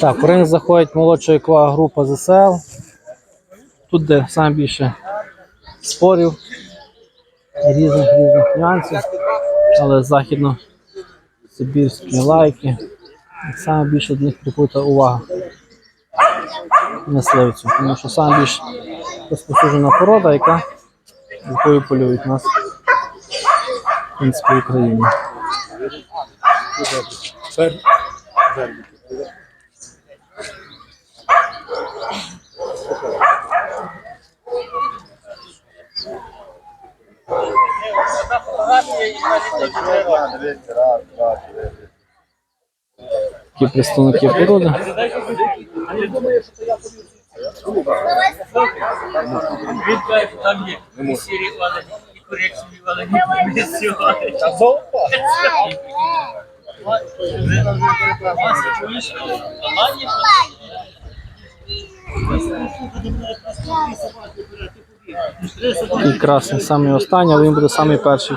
Так, в ринг заходить молодша еква група ЗСЛ. Тут де саме більше спорів, різних різних нюансів, але західно сибірські лайки. Саме більше до них прикута увага на мисливцю, тому що саме більш розпосуджена порода, яка якою полюють нас в принципі, Україні. Такі представники породи. Там є і красний, самий останній, але він буде самий перший.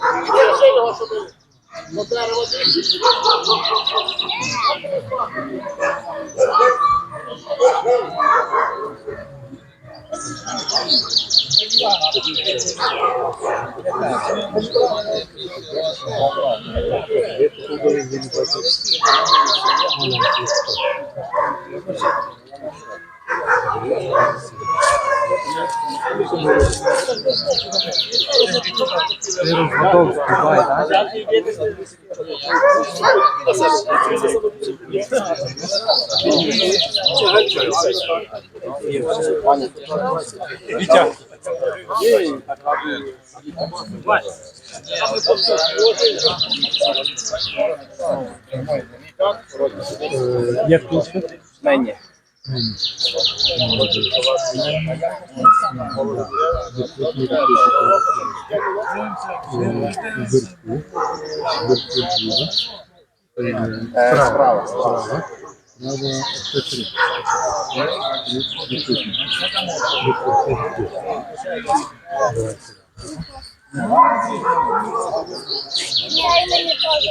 Chega, Rocha, Mandaram uma Olha aqui. Вітя. Як тут? Мене. Справа. Справа. Надо посмотреть. Я именно тоже.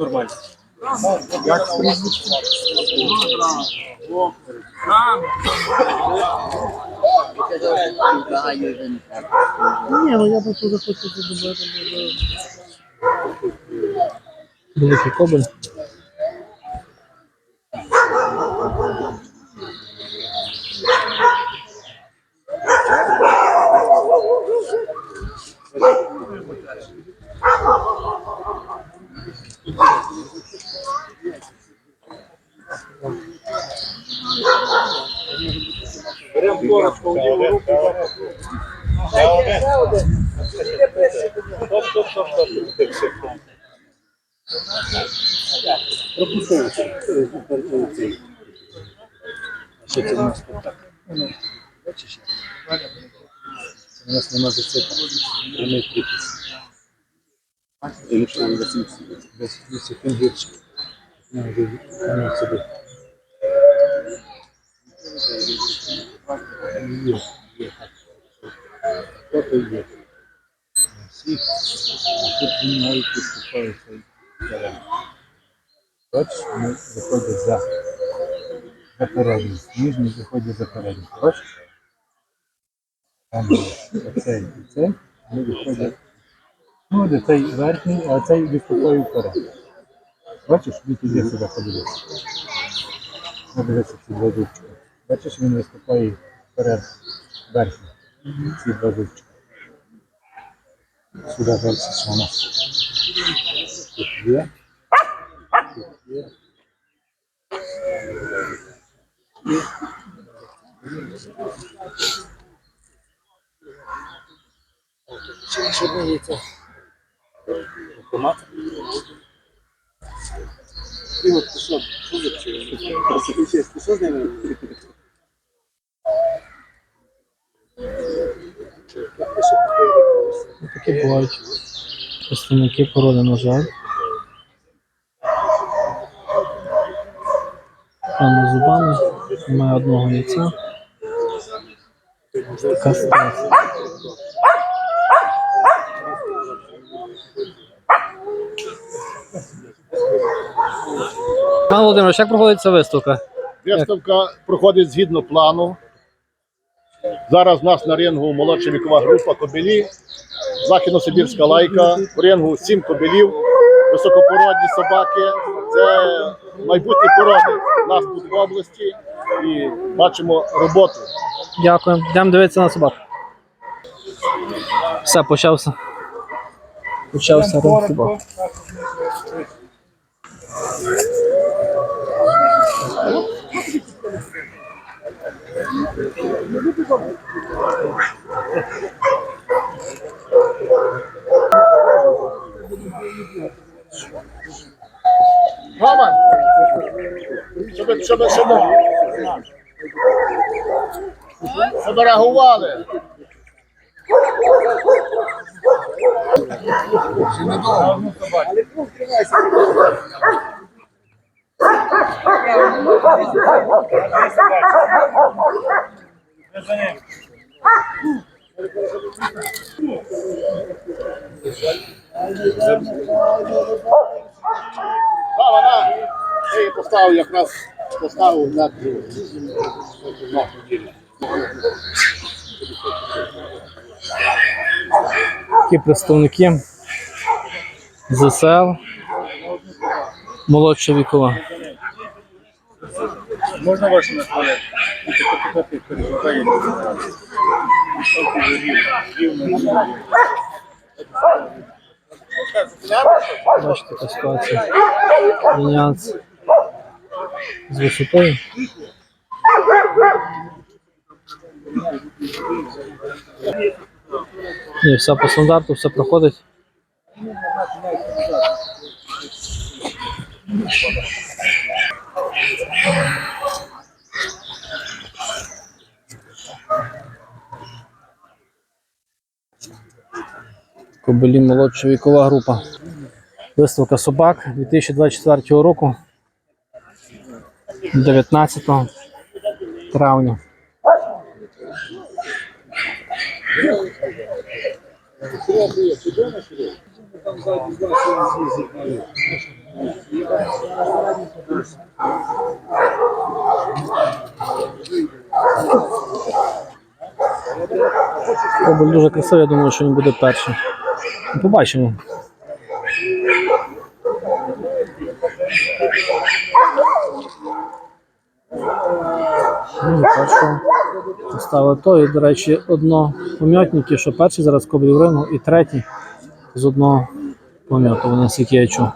нормально. Як? Ні, ну я просто захочу задумати. Великий кобель. коротко, у нього руки запахнули. Та є ще один. Іде ближче до нього. Стоп, стоп, стоп, стоп. Пропустили цей. Що це у нас тут так? Бачиш? Це у нас нема зацепа. Прямий припис. Или що, 80 секунд гірше. Ну, сюди. є, є Бачиш, вони за, за Бачиш? Там оцей і цей, вони виходять. Ну, де цей верхній, а цей відступає вперед. Бачиш, він іде сюди подивитися. Подивися ці два зубчики. Бачиш, він виступає вперед верхній. Ці два зубчика. Сюди далі що. Тут є. Тут є. Автомат. І от ти що, за? Ти що з ними? Такі бувають представники породи, на жаль. Певно зубами, немає одного яйця. Така ситуація. Пан Володимирович, як проводиться виставка? Виставка проходить згідно плану. Зараз у нас на рингу молодша вікова група кобелі, західно-сибірська лайка. В рингу сім кобелів, високопородні собаки. Це майбутні породи у нас тут в області. І бачимо роботу. Дякую. Йдемо дивитися на собак. Все, почався. Почався ринок собак. Мама! Щоб, щоб, щоб, щоб реагували. А, поставив якраз поставив на Такі представники ЗСЛ. Молодша вікова. Можна вашу на туалет? Тільки. Бачите, така ситуація. Мінянс з висотою. Ні, все по стандарту, все проходить. Кобелі молодша вікова група. Виставка собак 2024 року. 19 травня. Кобель дуже красивий, я думаю, що він буде перший. Ну, Побачимо. Ну, першого поставили то. І, до речі, одно пом'ятники, що перший зараз кобрі в рингу, і третій з одного пом'яту. Вони наскільки я чув.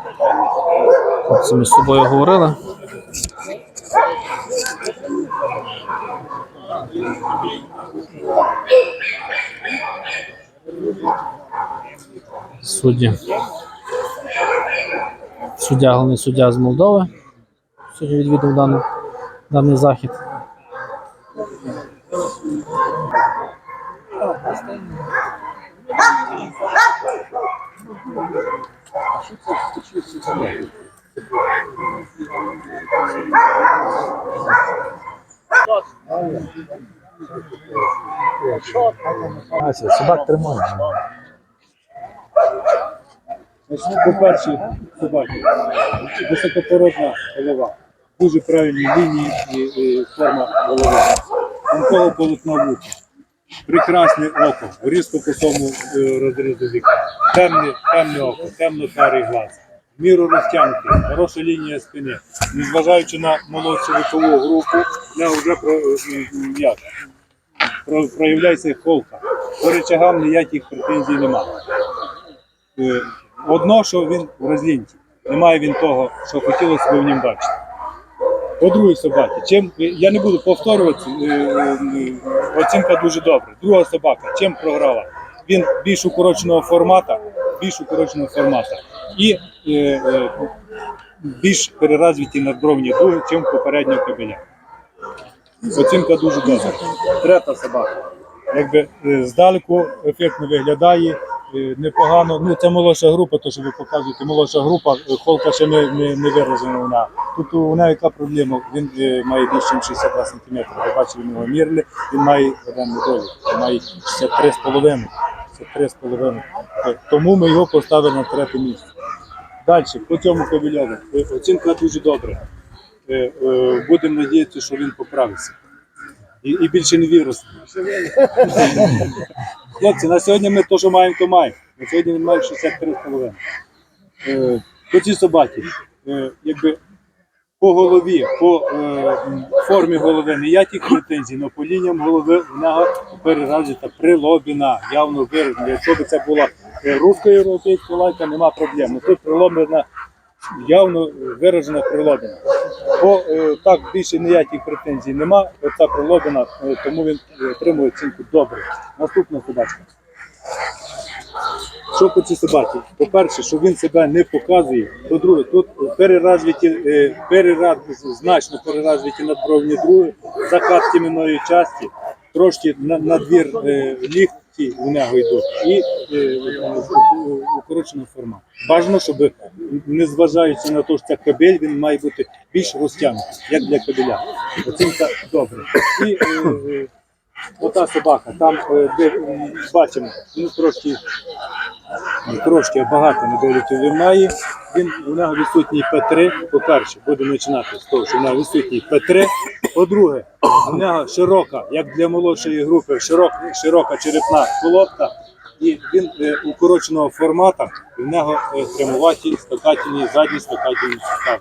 Хлопці між собою говорили. Судді. Суддя, головний суддя з Молдови. Сьогодні відвідав даний, даний захід. Ася, собак тримає. Значить, по-перше, собаки. Високопородна голова. Дуже правильні лінії і, і форма голови. Тонкого полотна вуха. прекрасне око, різко по тому е, розрізу віка. Темне, темне око, темно-карий глаз. Міру розтягнутий, хороша лінія спини. Незважаючи на молодшу вікову групу, нього вже про, е, як, про, проявляється холка. По речагам ніяких претензій немає. Е, Одно, що він в розлінті. Немає він того, що хотілося б в нім бачити. По другій собаці, чим я не буду повторюватися, е, е, оцінка дуже добра. Друга собака, чим програла? Він більш укороченого формату, більш укороченого формату і е, е, більш переразвиті надбровні дуги, чим попереднього кабеля. Оцінка дуже добра. Третя собака. Якби е, здалеку ефектно виглядає, е, непогано. Ну, це молодша група, то що ви показуєте, молодша група, е, холка ще не, не, не виражена вона. Тут у неї яка проблема? Він е, має більше, ніж 62 см. Ви бачили, ми його мірили, він має один недолік, він має 63,5. 63,5. Е, Тому ми його поставили на третє місце. Далі, по цьому кабельову. Е, Оцінка дуже добра. Е, е, Будемо надіятися, що він поправиться. І, і більше не вірус. Хлопці, на сьогодні ми теж маємо, то маємо. На сьогодні він має 63,5. Е, по цій собаці, е, якби по голові, по е, формі голови ніяких претензій, але по лініям голови в нього прилобіна, явно виражена. Якщо б це була е, руська європейська лайка, нема проблем. Ну, тут прилобіна явно виражена прилобіна. По е, так більше ніяких претензій нема. Оця прилобіна, е, тому він е, отримує оцінку добре. Наступна собачка. Що цій собаці? По-перше, що він себе не показує. По-друге, тут переразвиті, е, перераз, значно переразвиті надбровні други, закат тім'яної часті, трошки на, надвір е, лікті у нього йдуть і е, укорочена форма. Бажано, щоб незважаючи на те, що це кабель, він має бути більш розтягнутий, як для кабеля. Оцінка добре. І ота собака, там де бачимо, ну трошки трошки багато недоліків він має. Він у нього відсутній П3. По-перше, будемо починати з того, що у нього відсутній П3. По-друге, у нього широка, як для молодшої групи, широка, широка черепна колодка. І він е, укороченого формату, і в нього е, прямуваті скакательні, задні скакательні сустави.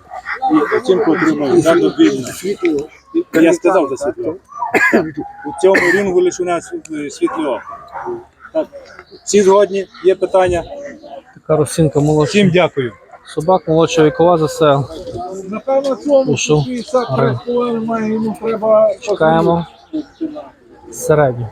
І оцінку отримує задовільно. Я сказав за світло. У цьому рінгу лише у нас е, світло. Так. Всі згодні? Є питання? Така росинка молодша. Всім дякую. Собак молодша вікова за це. Напевно, цьому Пішов. 60 Гри. хвилин має йому треба Чекаємо середню.